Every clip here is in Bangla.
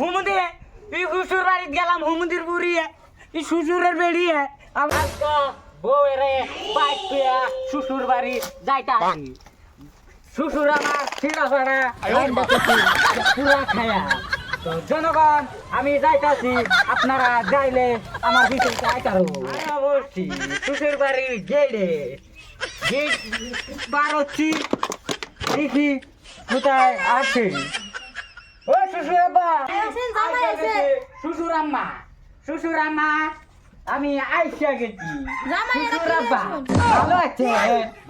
হুমুদি এই শ্বশুর বাড়িতে গেলাম হুমুদির বুড়ি এই শ্বশুরের বেড়ি আমার শ্বশুর বাড়ি যাইতা আসি। শ্বশুর আমার ছিড়া ফাড়া পুরা খায়া। জনগণ আমি যাইতাছি আপনারা যাইলে আমার ভিতরে আইতারো বলছি শ্বশুর বাড়ির গেড়ে গেট বারোচ্ছি দেখি কোথায় আছে। শ্বশুর আব্বা। শ্বশুর আম্মা শ্বশুর আম্মা আমি আইসা গেছি। শ্বশুর কি আব্বা ভালো আছে?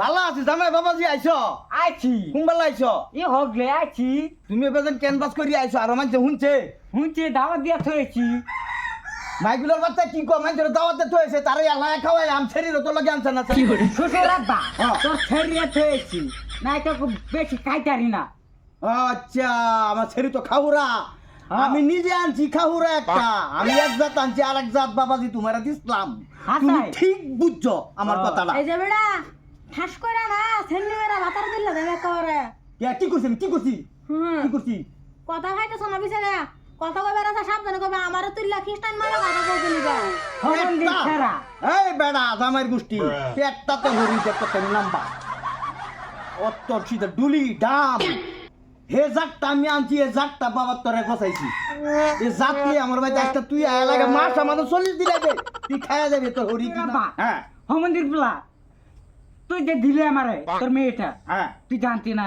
ভালো আছি জামাই বাবাজি আইছো। আইছি কুম্বালা আইছো ই হগলে আইছি। তুমি এবার ক্যানভাস করি আইছো আর মানুষ শুনছে? হুঁচে দাওয়াত দিয়া থয়েছি মাইগুলোর বাচ্চা কি কো মানুষের দাওয়াতে থয়েছে তারে আল্লাহ খাওয়াই আম ছেড়ি তো লাগে আনছে না শ্বশুর আব্বা হ্যাঁ। তোর ছেড়িয়ে থয়েছি নাই তো বেশি খাইতারি না। আচ্ছা আমার ছেড়ি তো খাহুরা। হ্যাঁ। আমি নিজে আনছি খাহুরা একটা। আমি এক জাত আনছি আর এক জাত বাবাজি তোমার দিসলাম তুমি ঠিক বুঝছ আমার হ্যাঁ। কথাটা। এই যে বেড়া ঠাস করে না ছেলে ভাতার দিলে দেবে করে কে, কি করছি আমি? কি করছি? হুম। কি করছি? কথা খাইতে শোনা বিচারে কথা কবে রাখা সাবধানে আমারও তুললা খ্রিস্টান মারা কথা বলতে নিবে এই বেড়া জামাইয়ের গোষ্ঠী। পেটটা তো হরি দেখতে নাম্বার। অত ডুলি ডাম। হে আমি আনছি এ জাতটা বাবার তরে গছাইছি। এ জাত নিয়ে আমার ভাই তুই আয়া লাগে মাস আমাদের চল্লিশ দিলে দে তুই খায়া যাবি তোর হরি কি? হ্যাঁ। হমন্দির তুই যে দিলে আমারে তোর মেয়েটা হ্যাঁ। তুই জানতি না?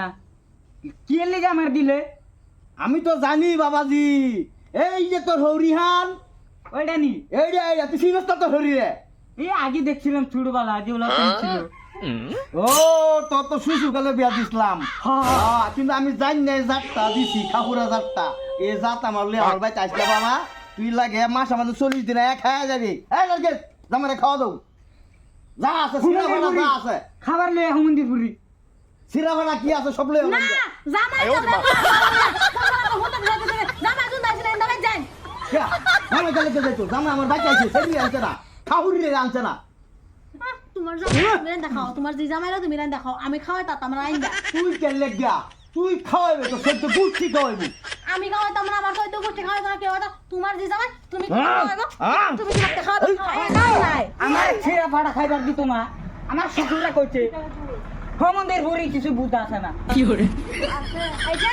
কি লেগে আমার দিলে? আমি তো জানি বাবাজি। এই যে তোর হরিহান। ওইটা নি? এই রে এই রে, তুই তো তোর হরি রে? এই আগে দেখছিলাম ছোটবেলা যেগুলো ছিল ও তো শুশু কালে বিয়া দিছিলাম। হ্যাঁ। হ্যাঁ, কিন্তু আমি জানি না জাতটা দিছি খাপুরা জাতটা। এই জাত আমার লে আমার ভাই চাইছিল বাবা তুই লাগে মাস আমাদের চল্লিশ দিন এক খাওয়া যাবি। এই লাগে জামারে খাওয়া দাও। যা আছে সিরা ভাড়া যা আছে। খাবার লয়ে হমন্দির পুরি সিরা ভাড়া কি আছে সব লই না জামাই তো জামাই তো যাই। জামাই গেলে তো যাইতো। জামাই আমার ভাই চাইছে সেটি আনছে না। খাহুরি রে আনছে না তোমার জামাই তুমি দেখাও তোমার যে জামাইরা তুমি রান দেখাও আমি খাওয়াই তা তোমরা আইন তুই কেলে গিয়া তুই খাওয়াইবে তো সে তো বুঝছি খাওয়াইবি। আমি খাওয়াই তোমরা আমার সৈতে গোষ্ঠী খাওয়াই তোমরা কেউ তোমার যে জামাই তুমি কি হ্যাঁ, খাওয়াইবো? হ্যাঁ। তুমি কি রাখতে খাওয়াবে আমার ছেঁড়া ফাড়া খাইবার দিত না আমার শ্বশুরা কইছে হমন্দির পুরি কিছু বুঝতে আসে না। এই যে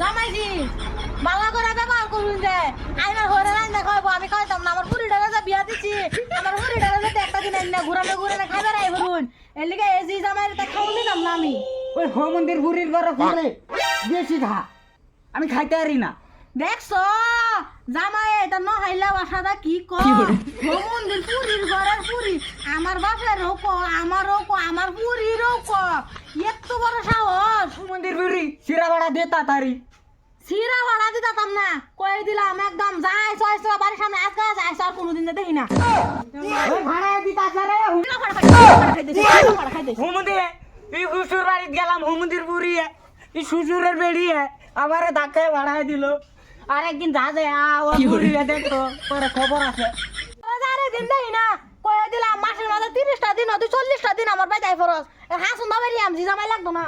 জামাইজি বালা করে ব্যবহার করুন যে আইনার ঘরে রান দেখাবো আমি খাওয়াইতাম না আমার পুরি ডালা বিয়া দিছি আমার পুরি না ঘুরানো ঘুরানো বলুন এর লিগে এই না আমি। ওই হমন্দির পুরির ঘরে ফুলে বেশি খা আমি খাইতে পারি না। দেখছ? জামাই এটা ন হাইলা বাসাটা কি কর মন্দির পুরীর ঘরের পুরি আমার বাপের হোক আমার হোক আমার পুরীর হোক এত বড় সাহস। হমন্দির পুরি শিরা ভাড়া দে তাড়াতাড়ি। সিরা ভাড়া দিতাম না। কয়ে দিলাম একদম যাই ছয় বাড়ির সামনে। আজকে আর কোনোদিন দেখি না। হুমন্দির এই শ্বশুর বাড়িতে গেলাম হুমন্দির পুরি এই শ্বশুরের বেড়ি আমারে ধাক্কায় ভাড়ায় দিল। আর একদিন যা যায় আ ও পরে খবর আছে। দিন দেই না। কয়ে দিলাম মাসের মাঝে তিরিশটা দিন তুই চল্লিশটা দিন আমার বাই যাই ফরস হাসুন বাবারি আমি জামাই লাগতো না।